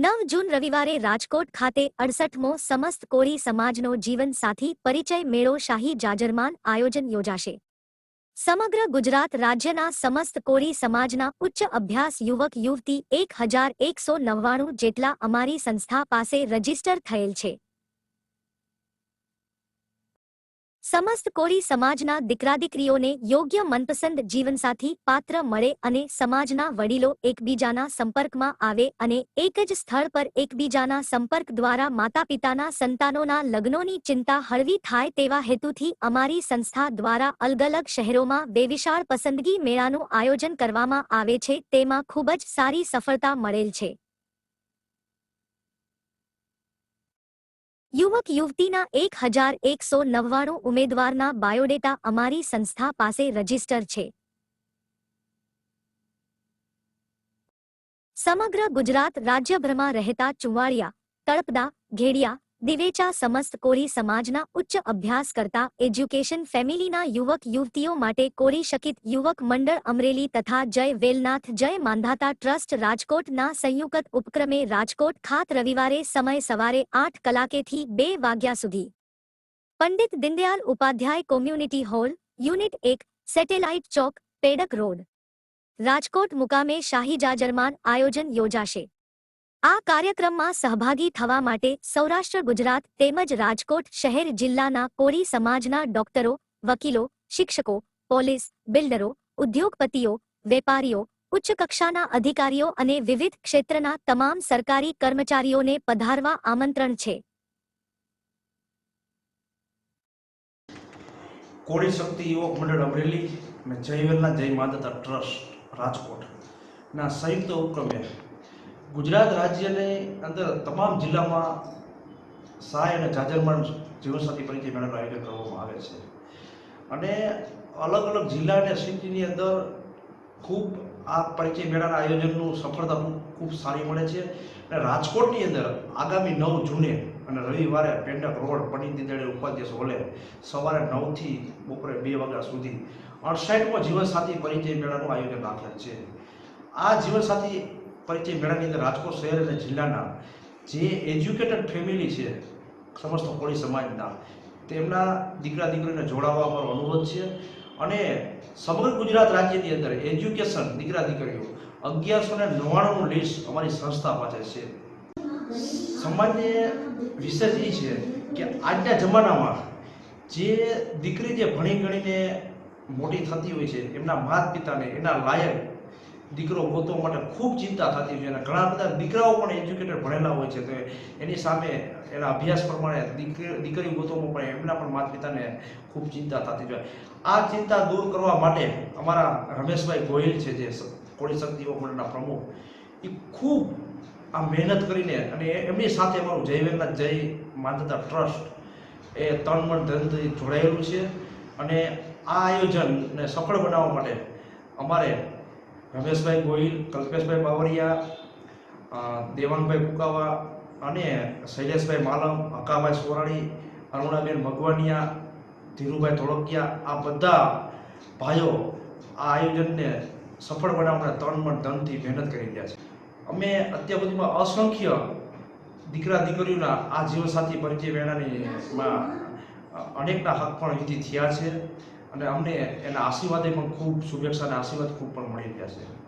નવ જૂન રવિવારે રાજકોટ ખાતે અડસઠમો સમસ્ત કોળી સમાજનો જીવનસાથી પરિચય મેળો શાહી જાજરમાન આયોજન યોજાશે. સમગ્ર ગુજરાત રાજ્યના સમસ્ત કોળી સમાજના ઉચ્ચ અભ્યાસ યુવક યુવતી એક હજાર એકસો નવ્વાણું જેટલા અમારી સંસ્થા પાસે રજિસ્ટર થયેલ છે. સમસ્ત કોળી સમાજના દીકરાદીકરીઓને યોગ્ય મનપસંદ જીવનસાથી પાત્ર મળે અને સમાજના વડીલો એકબીજાના સંપર્કમાં આવે અને એક જ સ્થળ પર એકબીજાના સંપર્ક દ્વારા માતાપિતાના સંતાનોના લગ્નોની ચિંતા હળવી થાય તેવા હેતુથી અમારી સંસ્થા દ્વારા અલગ અલગ શહેરોમાં બેવિશાળ પસંદગી મેળાનું આયોજન કરવામાં આવે છે. તેમાં ખૂબ જ સારી સફળતા મળેલ છે. યુવક યુવતીના એક હજાર એકસો નવ્વાણું ઉમેદવારના બાયોડેટા અમારી સંસ્થા પાસે રજિસ્ટર છે. સમગ્ર ગુજરાત રાજ્યભરમાં રહેતા ચુવાડિયા તળપદા, ઘેડિયા દિવેચા સમસ્ત કોળી સમાજના ઉચ્ચ અભ્યાસ કરતા એજ્યુકેશન ફેમિલીના યુવક યુવતીઓ માટે કોળી શકિત યુવક મંડળ અમરેલી તથા જય વેલનાથ જય માંધાતા ટ્રસ્ટ રાજકોટના સંયુક્ત ઉપક્રમે રાજકોટ ખાત રવિવારે સમય સવારે આઠ કલાકેથી બે વાગ્યા સુધી Pandit Deendayal Upadhyay community hall unit એક સેટેલાઇટ ચોક પેડક રોડ રાજકોટ મુકામે શાહી જાજરમાન આયોજન યોજાશે આ કાર્યક્રમમાં સહભાગી થવા માટે સૌરાષ્ટ્ર, ગુજરાત તેમજ રાજકોટ શહેર જિલ્લાના કોળી સમાજના ડોક્ટરો, વકીલો, શિક્ષકો, પોલીસ, બિલ્ડરો, ઉદ્યોગપતિઓ, વેપારીઓ ઉચ્ચ કક્ષાના અધિકારીઓ અને વિવિધ ક્ષેત્રના તમામ સરકારી કર્મચારીઓને પધારવા આમંત્રણ છે. કોળી શક્તિ યુવક મંડળ અમરેલી જય વેલના જય માતા ટ્રસ્ટ રાજકોટ ના સંયુક્ત ઉપક્રમે ગુજરાત રાજ્યની અંદર તમામ જિલ્લામાં સહાય અને જાજરમાન જીવનસાથી પરિચય મેળાનું આયોજન કરવામાં આવે છે. અને અલગ અલગ જિલ્લા અને સિટીની અંદર ખૂબ આ પરિચય મેળાના આયોજનનું સફળતા ખૂબ સારી મળે છે. અને રાજકોટની અંદર આગામી નવ જૂને અને રવિવારે પેન્ડક રોડ પંડિત દીનદયાળ ઉપાધ્યક્ષ હોલે સવારે નવથી બપોરે બે વાગ્યા સુધી અડસાઠમો જીવનસાથી પરિચય મેળાનું આયોજન રાખેલ છે. આ જીવનસાથી પરિચય મેળાની અંદર રાજકોટ શહેર અને જિલ્લાના જે એજ્યુકેટેડ ફેમિલી છે, સમસ્ત કોળી સમાજના, તેમના દીકરા દીકરીને જોડાવા અમારો અનુરોધ છે. અને સમગ્ર ગુજરાત રાજ્યની અંદર એજ્યુકેશન દીકરા દીકરીઓ અગિયારસો ને નવ્વાણુંનું લિસ્ટ અમારી સંસ્થા પાસે છે. સમાજને વિશેષ એ છે કે આજના જમાનામાં જે દીકરી જે ભણી ગણીને મોટી થતી હોય છે, એમના માતા પિતાને એના લાયક દીકરો ગોતવા માટે ખૂબ ચિંતા થતી હોય અને ઘણા બધા દીકરાઓ પણ એજ્યુકેટેડ ભણેલા હોય છે. તો એની સામે એના અભ્યાસ પ્રમાણે દીકરી દીકરી ગોતવામાં પણ એમના પણ માતા પિતાને ખૂબ ચિંતા થતી હોય. આ ચિંતા દૂર કરવા માટે અમારા રમેશભાઈ ગોહિલ છે જે કોળી શક્તિ મંડળના પ્રમુખ, એ ખૂબ આ મહેનત કરીને અને એમની સાથે અમારું જય વેલનાથ જય માનતા ટ્રસ્ટ એ તન મન ધનથી જોડાયેલું છે. અને આ આયોજનને સફળ બનાવવા માટે અમારે રમેશભાઈ ગોહિલ, કલ્પેશભાઈ બાવરિયા દેવાંગભાઈ કુકાવા અને શૈલેષભાઈ માલમ હકાભાઈ સોરાણી, અરુણાબેન મગવાનિયા ધીરુભાઈ ધોળકિયા, આ બધા ભાઈઓ આ આયોજનને સફળ બનાવવા ત્રણ મન ધનથી મહેનત કરી રહ્યા છે. અમે અત્યાર સુધીમાં અસંખ્ય દીકરા દીકરીઓના આ જીવનસાથી પરિચય મેળાની અનેકના હક પણ વિધિ થયા છે. અને અમને એના આશીર્વાદે પણ ખૂબ શુભેચ્છા અને આશીર્વાદ ખૂબ પણ મળી રહ્યા છે.